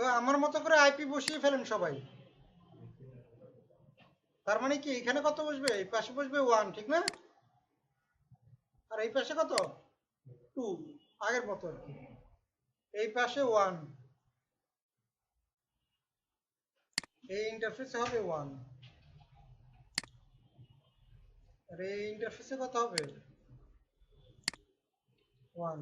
তো আমার মতো করে আইপি বসিয়ে ফেলেন সবাই। তার মানে কি, এখানে কত বসবে? এই পাশে বসবে ওয়ান ঠিক না? আর এই পাশে কত? টু আগের মতো। এই পাশে ওয়ান এই ইন্টারফেসে হবে ওয়ান আর এই ইন্টারফেসে কত হবে? ওয়ান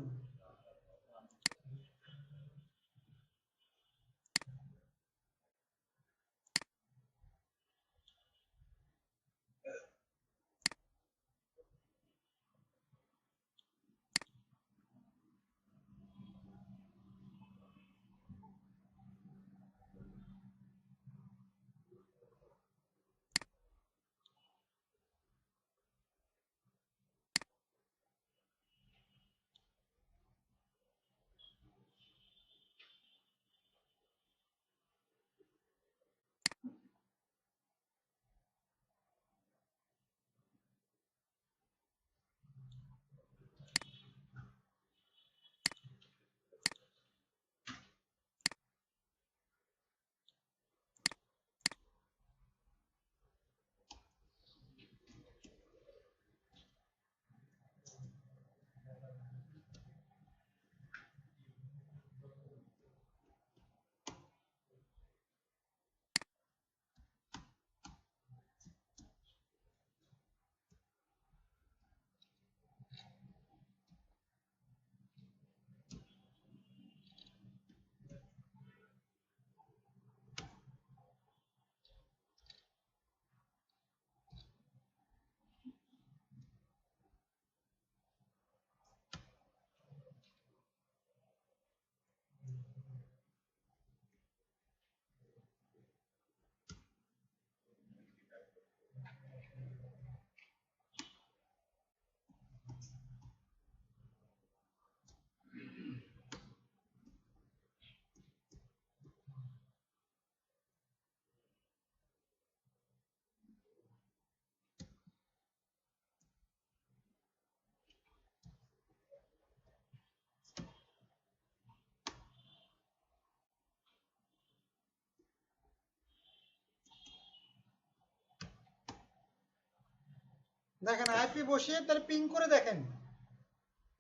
দেখেন, আইপি বসিয়ে তাহলে পিং করে দেখেন।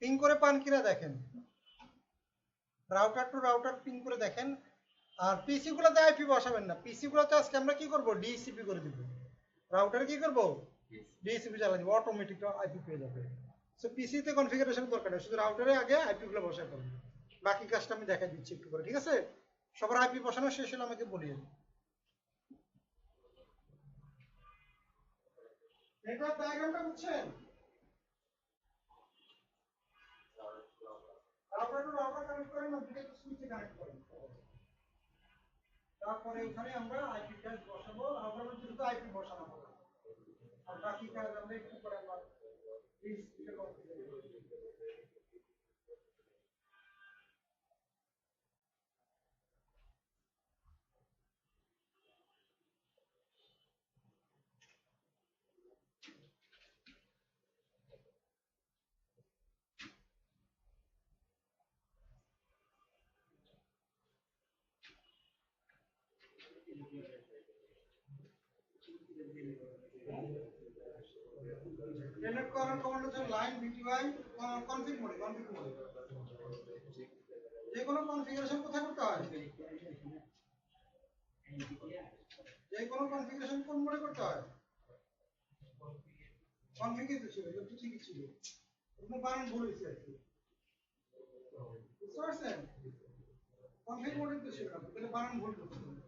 পিং করে পান কিনা দেখেন। রাউটার টু রাউটার পিং করে দেখেন। আর পিসি গুলোতে আইপি বসাবেন না। পিসি গুলোতে আজকে আমরা কি করব? ডিসিপি করে দিব। রাউটার কি করব? ডিসিপি চালা দিব। অটোমেটিক আইপি পেয়ে যাবে। সো পিসি তে কনফিগারেশন দরকার নেই। শুধু রাউটারে আগে আইপি গুলো বসাতে হবে। বাকি কাজটা আমি দেখাই দিচ্ছি একটু করে, ঠিক আছে? সবার আইপি বসানো শেষ হলে আমাকে বলিয়ে নেটওয়ার্ক ডায়াগ্রামটা বুঝছেন? কানেক্ট করেন সুইচে কানেক্ট করেন। তারপরে এখানে আমরা আইপি ট্যাগ বসাবো। রাউটারের জন্য আইপি বসানো হবে আর বাকি কাজ আমরা একটু করে আমরা কনফিগার করার কমান্ড হচ্ছে লাইন বিটিওয়াই কনফিগ মোডে কনফিগ মোডে যে কোনো কনফিগারেশন কোথায় করতে হয়? যে কোনো কনফিগারেশন কোন মোডে করতে হয়? কনফিগে তো ছিল তো ঠিকই ছিল। কোনো বানান ভুল হয়েছে আর কি। বুঝতে পারছেন? কনফিগ মোডে তো ছিল না বানান ভুল করছে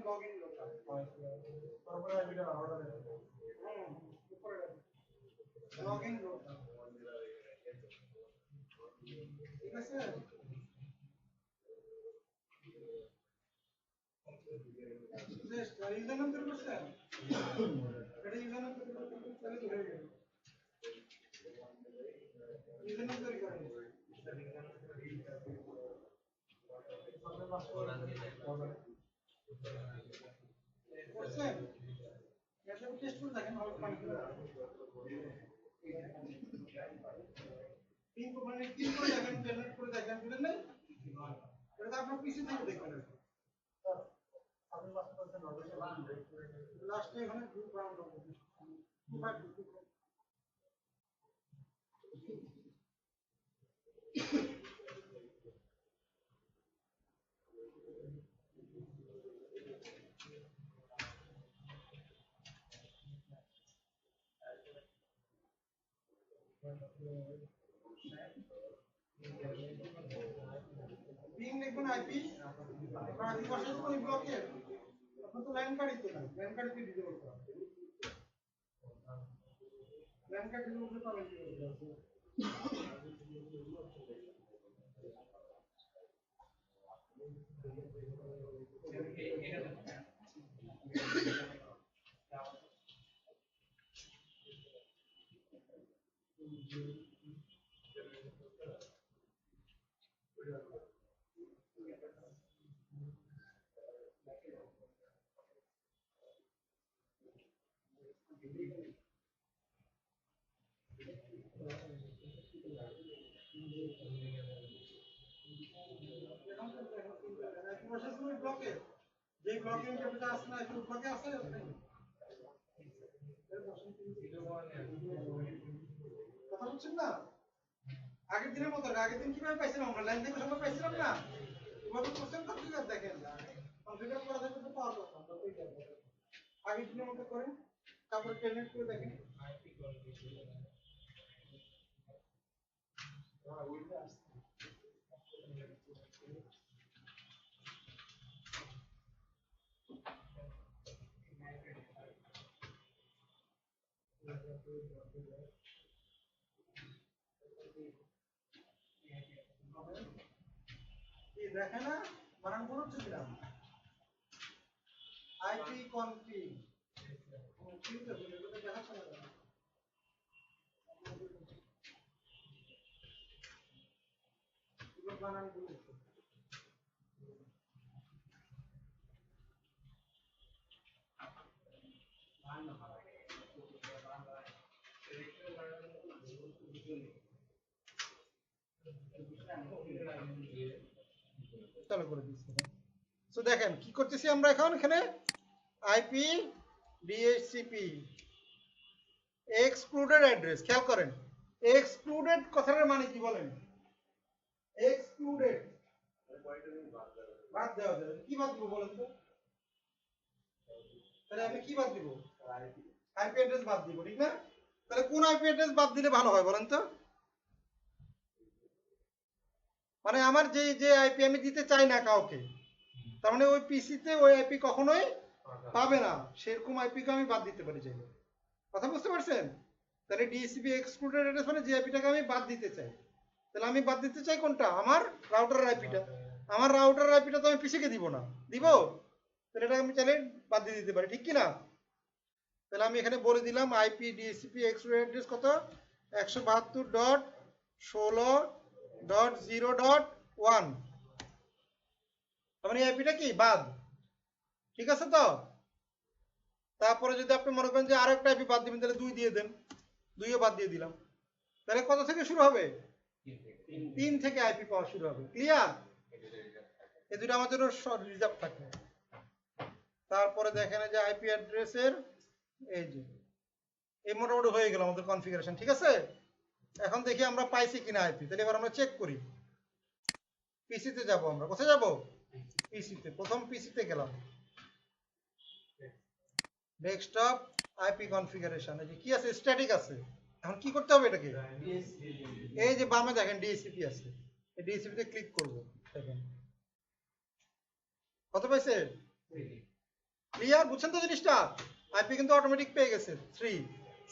তারপর দেখেন লগইন লোকা তারপরে আইপিটা রাউটার হুম উপরে লগইন লোকা ঠিক আছে ইউজার নাম তৈরি লাস্টে এখানে গ্রুপ রাউন্ড হবে। পিং লিখুন আইপি আপনার আইপি বসাতে কোন ব্লকে তখন তো ল্যান কার্ডই তো। না লাইন কার্ড দিয়ে দিতে হবে। লাইন কার্ড দিয়ে উপরে পাবেন কি করে? আইপি বসাইছে ওই ব্লকে যে ব্লকে ইন্টারভিউটা আসে না আইপি ব্লকে আছে আপনি না? আগের দিনের মতো আগের দিন কীভাবে পাইছিলাম? আমরা লাইন থেকে সময় পাইছিলাম না এভাবে কোশ্চেন কনফিগার দেখেন কনফিগার করা থাকলে তো পাওয়ার কথা আমরা ওই। আগের দিনের মতো করেন তারপর টেলনেট করে দেখেন। কি দেখে না বানান কোন হচ্ছে কিনা আছে এটা দেখাচ্ছে না কেন? এগুলো বানানগুলো চালু করে দিচ্ছি। সো দেখেন, কি করতেছি আমরা এখন? এখানে আইপি এক্সক্লুডেড অ্যাড্রেস খেয়াল করেন। এক্সক্লুডেড মানে কি বলেন? এক্সক্লুডেড বাদ দেওয়া যাবে। কি বাদ দিব বলেন তো? তাহলে আমি কি বাদ দিব? আইপি অ্যাড্রেস বাদ দিব, ঠিক না? তাহলে কোন আইপি অ্যাড্রেস বাদ দিলে ভালো হয় বলেন তো? মানে আমার যে যে আইপি আমি দিতে চাই না কাউকে, তার মানে ওই পিসিতে ওই আইপি কখনোই পাবে না। সেরকম আইপি কে আমি বাদ দিতে পারি চাইলে কথা বুঝতে পারছেন? তাহলে ডিএসিপি এক্সক্লুডেড অ্যাড্রেস মানে যে আইপিটাকে আমি বাদ দিতে চাই। তাহলে আমি বাদ দিতে চাই কোনটা? আমার রাউটারের আইপিটা আমার রাউটারের আইপিটা তো আমি পিসিকে দিব না। দিব? তাহলে এটা আমি চাইলে বাদ দিয়ে দিতে পারি। ঠিক কি না তাহলে আমি এখানে বলে দিলাম আইপি ডিএসিপি এক্সক্লুডেড অ্যাড্রেস কত? একশো বাহাত্তর ডট ষোলো ডট জিরো ডট ওয়ান কি? বাদ। ঠিক আছে তো? তারপরে যদি আপনি মনে করেন যে আরও একটা বাদ দিবেন, তাহলে দুই দিয়ে দেন। দুইও বাদ দিয়ে দিলাম। তাহলে কত থেকে শুরু হবে? তিন থেকে আইপি পাওয়া শুরু হবে। ক্লিয়ার এই দুটো আমাদের রিজার্ভ থাকে তারপরে দেখেন যে আইপি অ্যাড্রেসের এই যে, এই মোটামুটি হয়ে গেল আমাদের কনফিগারেশন ঠিক আছে? এখন দেখি আমরা পাইছি কিনা আইপি তাহলে এবার আমরা চেক করি। পিসিতে যাব আমরা। কোথায় যাব? পিসিতে প্রথম পিসিতে গেলাম। ডেস্কটপ আইপি কনফিগারেশন এই যে কি আছে? স্ট্যাটিক আছে। এখন কি করতে হবে এটাকে? এই যে বামে দেখেন ডিএসসিপি আছে। এই ডিএসসিপি তে ক্লিক করব। দেখেন। কত পাইছে? ক্লিয়ার বুঝছেন তো জিনিসটা? আইপি কিন্তু অটোমেটিক পেয়ে গেছে। 3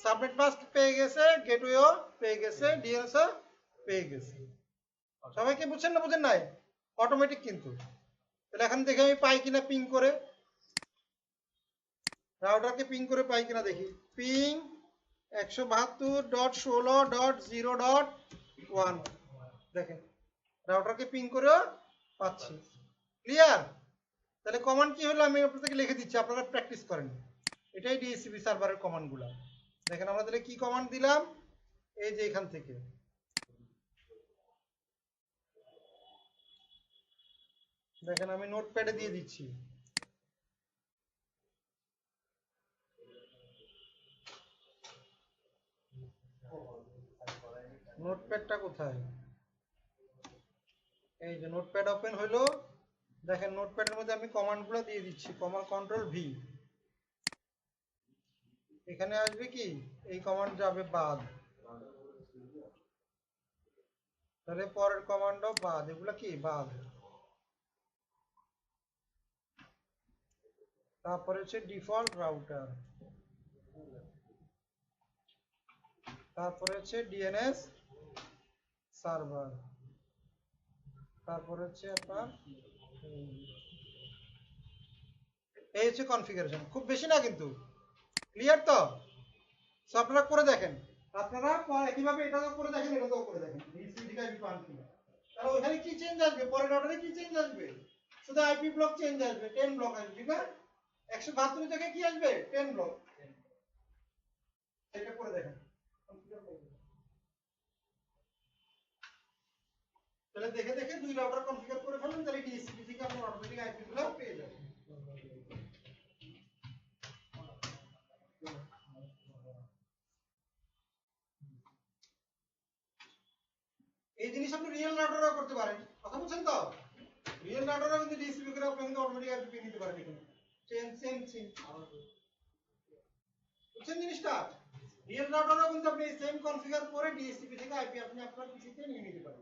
সাবনেট মাস্ক পেয়ে গেছে গেটওয়েও পেয়ে গেছে ডিএনএসও পেয়ে গেছে। সবাইকে বুঝছেন না বুঝেন নাই? অটোমেটিক কিন্তু। তাহলে এখন দেখি আমি পাই কিনা পিং করে? রাউটারকে পিং করে পাই কিনা দেখি। পিং একশো বাহাত্তর ডট ষোলো ডট জিরো ডট ওয়ান দেখেন রাউটারকে পিং করেও পাচ্ছি। ক্লিয়ার তাহলে কমান্ড কি হলো? আমি আপনাদেরকে লিখে দিচ্ছি, আপনারা প্র্যাকটিস করেন। এটাই ডিএসসিবি সার্ভারের কমান্ডগুলো দেখেন আমরা তাহলে কি কমান্ড দিলাম? এই যে এখান থেকে। দেখেন আমি নোটপ্যাডে দিয়ে দিচ্ছি। নোটপ্যাডটা কোথায়? এই যে নোটপ্যাড ওপেন হলো দেখেন নোটপ্যাডের মধ্যে আমি কমান্ডগুলো দিয়ে দিচ্ছি। কমা কন্ট্রোল ভি এখানে আসবে কি? এই কমান্ড যাবে বাদ। তাহলে পরের কমান্ডও বাদ। এগুলা কি? বাদ। তারপরে হচ্ছে ডিফল্ট রাউটার তারপরে হচ্ছে ডিএনএস সার্ভার তারপরে হচ্ছে আপনার এই হচ্ছে কনফিগারেশন খুব বেশি না কিন্তু। ক্লিয়ার তো? আপনারা করে দেখেন। আপনারা একইভাবে এটাও করে দেখেন এটাও করে দেখেন। ডিসিডিকাই তাহলে ওখানে কি চেঞ্জ আসবে? পরের অর্ডারে কি চেঞ্জ আসবে? শুধু আইপি ব্লক চেঞ্জ আসবে 10 ব্লক আসবে, ঠিক না 172 থেকে কি আসবে? 10 ব্লক এটা করে দেখেন। তাহলে দেখে দেখে দুই রাউটার কনফিগার করে ফেলুন, তাহলে ডিএসসিপি থেকে আপনি অটোমেটিক আইপি গুলো পেয়ে যাবেন। এই জিনিস আপনি রিয়েল রাউটারও করতে পারেন। কথা বলছেন তো? রিয়েল রাউটারও কিন্তু ডিএসসিপি করে আপনি কিন্তু অটোমেটিক আইপি পেয়ে নিতে পারেন এখানে। সেম সেম সেম বুঝছেন জিনিসটা? রিয়েল রাউটারও কিন্তু আপনি সেম কনফিগার করে ডিএসসিপি থেকে আইপি আপনি আপনার পিসিতে নিয়ে নিতে পারেন।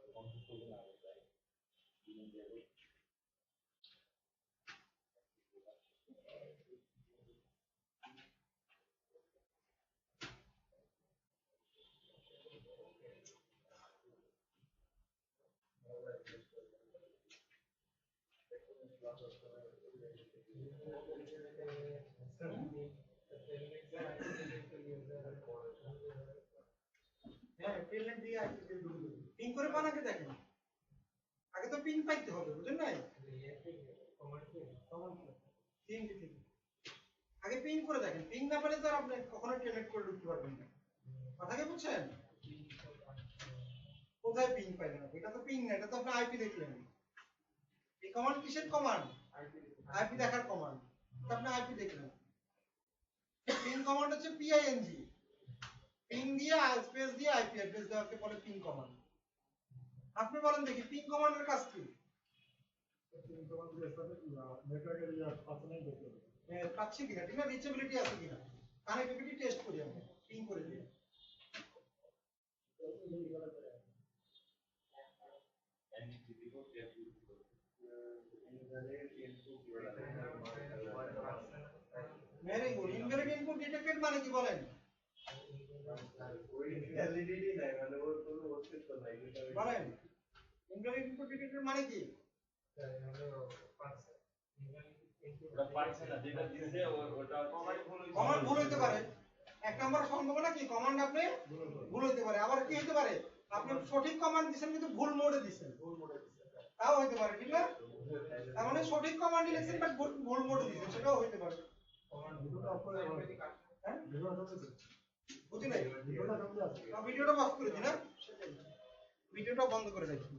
হ্যাঁ টেলনেট দিয়ে করে পান আগে দেখেন আগে তো পিং পাইতে হবে বুঝেন নাই আগে পিং করে দেখেন। পিং না পেলে তো আপনি কখনো টেলনেট করে ঢুকতে পারবেন না। কথা কি বুঝছেন? কোথায় পিং পাইলেন এটা তো পিং না, এটা তো আপনি আইপি দেখলেন। এই কমান্ড কিসের কমান্ড আইপি দেখার কমান্ড আপনি আইপি দেখলেন। পিং কমান্ড হচ্ছে পিআইএনজি পিং দিয়ে স্পেস দিয়ে আইপি অ্যাড্রেস দেওয়াকে বলে পিং কমান্ড আপনি বলেন দেখি পিং কমান্ডের কাজ কি? পাচ্ছি কিনা? রিচেবিলিটি আছে কিনা? কানেক্টিভিটি টেস্ট করি পিং করে গুড ইনপুট ডিটেক্টেড মানে কি বলেন? বলেন ইনভ্যালিড ইনপুট মানে কি? কমান্ড ভুল পারে। এক নম্বর সম্ভাবনা কি? কমান্ড আপনি ভুল পারে। আবার কি হইতে পারে? আপনি সঠিক কমান্ড দিছেন কিন্তু ভুল মোডে দিছেন। তাও হইতে পারে ঠিক না? তার মানে সঠিক কমান্ড লিখছেন বাট ভুল মোডে দিছেন। সেটাও হইতে পারে। ভিডিওটা অফ করে হ্যাঁ। বুঝি নাই? ভিডিওটা অফ করে দিই হ্যাঁ ভিডিওটা বন্ধ করে রাখি।